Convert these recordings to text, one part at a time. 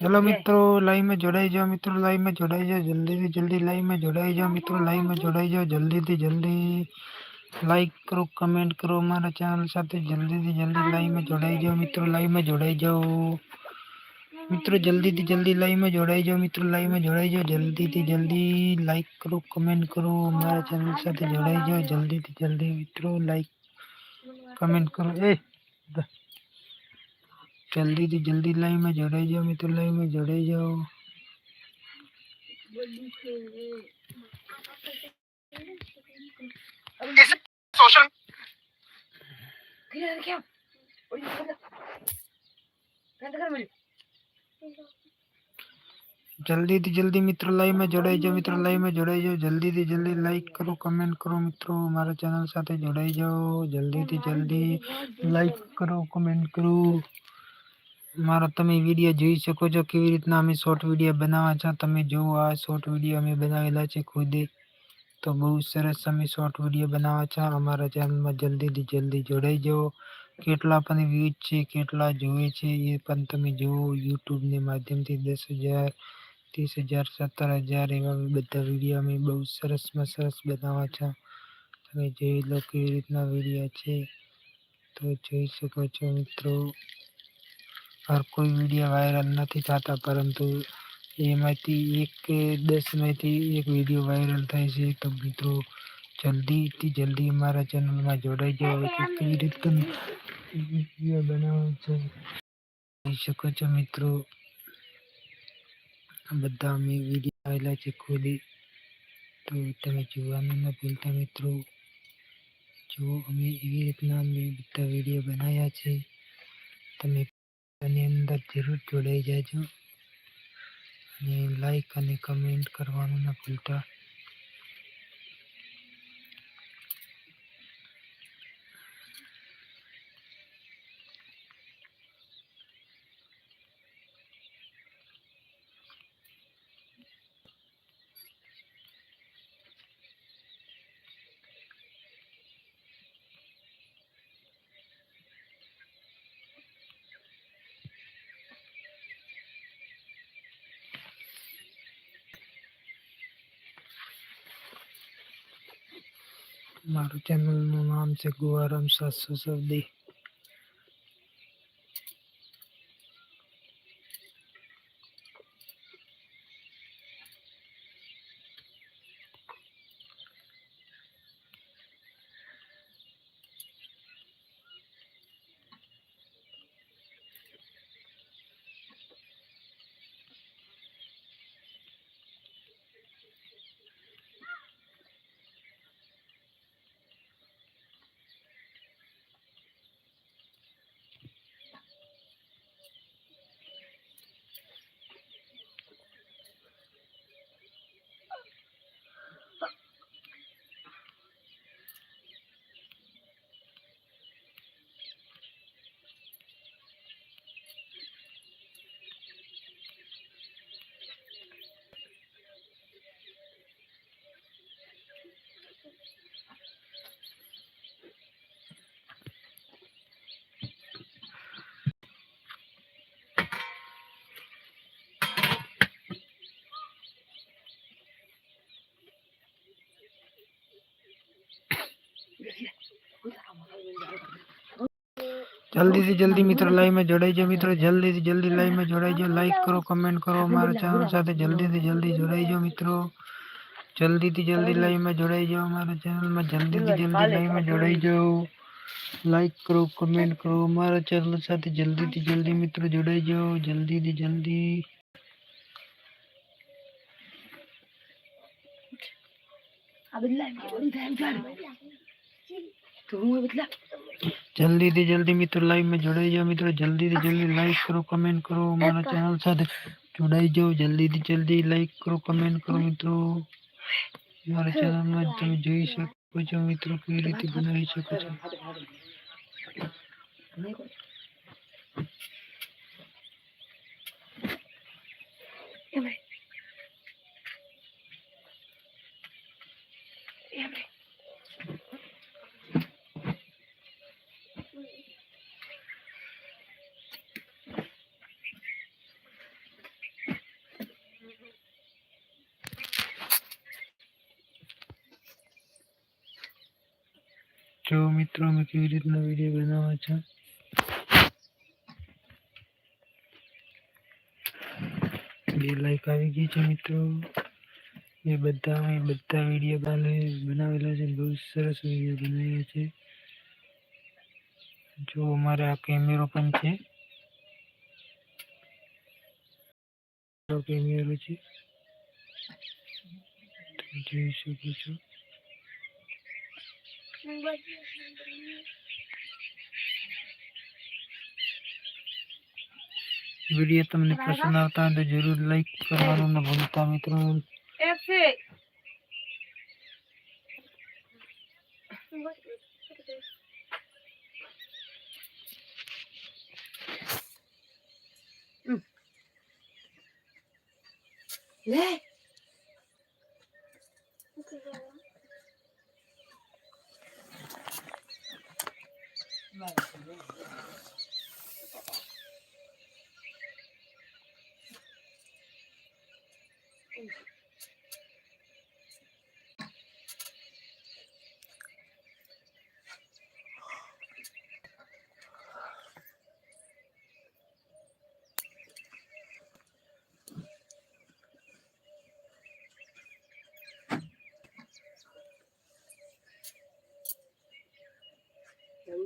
Hello મિત્રો લાઈવમાં જોડાઈ જાઓ મિત્રો લાઈવમાં જોડાઈ જાઓ જલ્દીથી જલ્દી લાઈવમાં જોડાઈ જાઓ મિત્રો લાઈવમાં જોડાઈ જાઓ જલ્દીથી જલ્દી લાઈક કરો કમેન્ટ કરો અમારા ચેનલ સાથે જલ્દીથી જલ્દી લાઈવમાં જોડાઈ જાઓ મિત્રો લાઈવમાં જોડાઈ જાઓ મિત્રો જલ્દીથી જલ્દી લાઈવમાં જોડાઈ જાઓ મિત્રો લાઈવમાં જોડાઈ જાઓ જલ્દીથી જલ્દી લાઈક કરો કમેન્ટ કરો અમારા ચેનલ સાથે જોડાઈ જાઓ જલ્દીથી જલ્દી મિત્રો લાઈક કમેન્ટ કરો એ जल्दी से जल्दी लाइन में जड़े जाओ, मित्र लाइन में जड़े जाओ। जल्दी से जल्दी मित्र, लाइव में जुड़े जाओ, मित्र, लाइव में जुड़े जाओ। जल्दी से जल्दी लाइक करो कमेंट करो, मित्रों। हमारे चैनल साथ जुड़े जाओ। जल्दी से जल्दी लाइक करो कमेंट करो। મારા તમે વીડિયો જોઈ શકો છો કેવી રીતના અમે શોર્ટ વીડિયો બનાવવા છો. તમે જુઓ આ શોર્ટ વીડિયો અમે બનાવેલા છે ખુદે. તો બહુ સરસ અમે શોર્ટ વીડિયો બનાવવા છે. અમારા ચેનલમાં જલ્દીથી જલ્દી જોડાઈ જાઓ કેટલા પણ વ્યૂઝ છે, કેટલા જોવે છે, એ પણ તમે જુઓ યુટ્યુબને માધ્યમથી દસ હજાર, ત્રીસ હજાર, સત્તર હજાર એવા બધા વીડિયો અમે બહુ સરસમાં સરસ બનાવવા છે. તમે જોઈ લો કેવી રીતના વીડિયો છે. તો જોઈ શકો છો મિત્રો. હર કોઈ વિડીયો વાયરલ નથી થતા પરંતુ એમાંથી એક કે દસમાંથી એક વિડીયો વાયરલ થાય છે તો મિત્રો જલ્દીથી જલ્દી અમારા ચેનલમાં જોડાઈ જાઓ કે કેવી રીતે વિડીયો બનાવો છે જોઈ શકો છો મિત્રો આ બધા અમે વિડીયો આવેલા છે ખોલી તો તમે જોવાનું ન ભૂલતા મિત્રો જો અમે એવી રીતના અમે બધા વિડીયો બનાવ્યા છે તમે આની અંદર જરૂર જોડાઈ જાજો. અને લાઈક અને કમેન્ટ કરવાનું ન ભૂલતા. મારું ચેનલનું નામ છે ગુવારામ સાતસો સૌદી જલ્દીથી જલ્દી મિત્રો લાઈવમાં જોડાઈ જાઓ મિત્રો જલ્દીથી જલ્દી લાઈવમાં જોડાઈ જાઓ લાઈક કરો કમેન્ટ કરો અમારા ચેનલ સાથે જલ્દીથી જલ્દી જોડાઈ જાઓ મિત્રો જલ્દીથી જલ્દી લાઈવમાં જોડાઈ જાઓ અમારા ચેનલમાં જલ્દીથી જલ્દી લાઈવમાં જોડાઈ જાઓ લાઈક કરો કમેન્ટ કરો અમારા ચેનલ સાથે જલ્દીથી જલ્દી મિત્રો જોડાઈ જાઓ જલ્દીથી જલ્દી આ બદલા ચોરી થાય એમ ચાલ તો હું બદલા જલ્દીથી જલ્દી મિત્રો લાઈવમાં જોડાઈ જાઓ મિત્રો જલ્દીથી જલ્દી લાઈક કરો કમેન્ટ કરો અમારા ચેનલ સાથે જોડાઈ જાઓ જલ્દીથી જલ્દી લાઈક કરો કમેન્ટ કરો મિત્રો અમારા ચેનલમાં તમે જોઈ શકો છો મિત્રો કેવી રીતે બનાવી શકો છો એ ભાઈ જો મિત્રો અમે કેવી રીતના વીડિયો બનાવો છે? બે લાઈક આવી ગઈ છે મિત્રો. એ બધા અમે બધા વીડિયો બનાવેલા છે. બહુ સરસ વીડિયો બનાવ્યા છે. જો અમારે આ કેમેરો પણ છે. કેમેરો છે. જોઈ શકો છો. વિડીયો તમને પસંદ આવતા હોય તો જરૂર લાઈક કરવાનું ન ભૂલતા મિત્રો ऐसे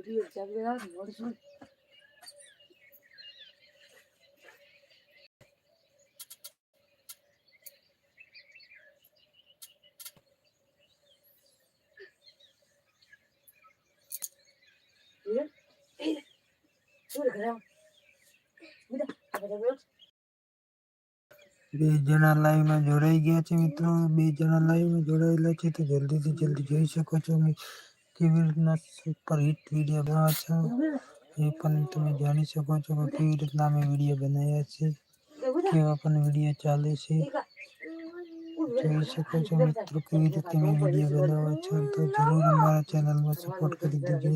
mira, mira, mira, mira, બે જણા લાઈવ માં જોડાઈ ગયા છે મિત્રો બે જણા લાઈવ માં જોડાયેલા છે તો જલ્દીથી જલ્દી જોઈ શકો છો અમે કેવી રીતના સુપર હિટ વીડિયો બનાવે છે? એ પણ તમે જાણી શકો છો કે કેવી રીતના અમે વીડિયો બનાવ્યા છે, કેવા પણ વીડિયો ચાલે છે. જોઈ શકો છો મિત્રો કેવી રીતે અમે વીડિયો બનાવવા છે, તો જરૂર અમારા ચેનલમાં સપોર્ટ કરી દેજો.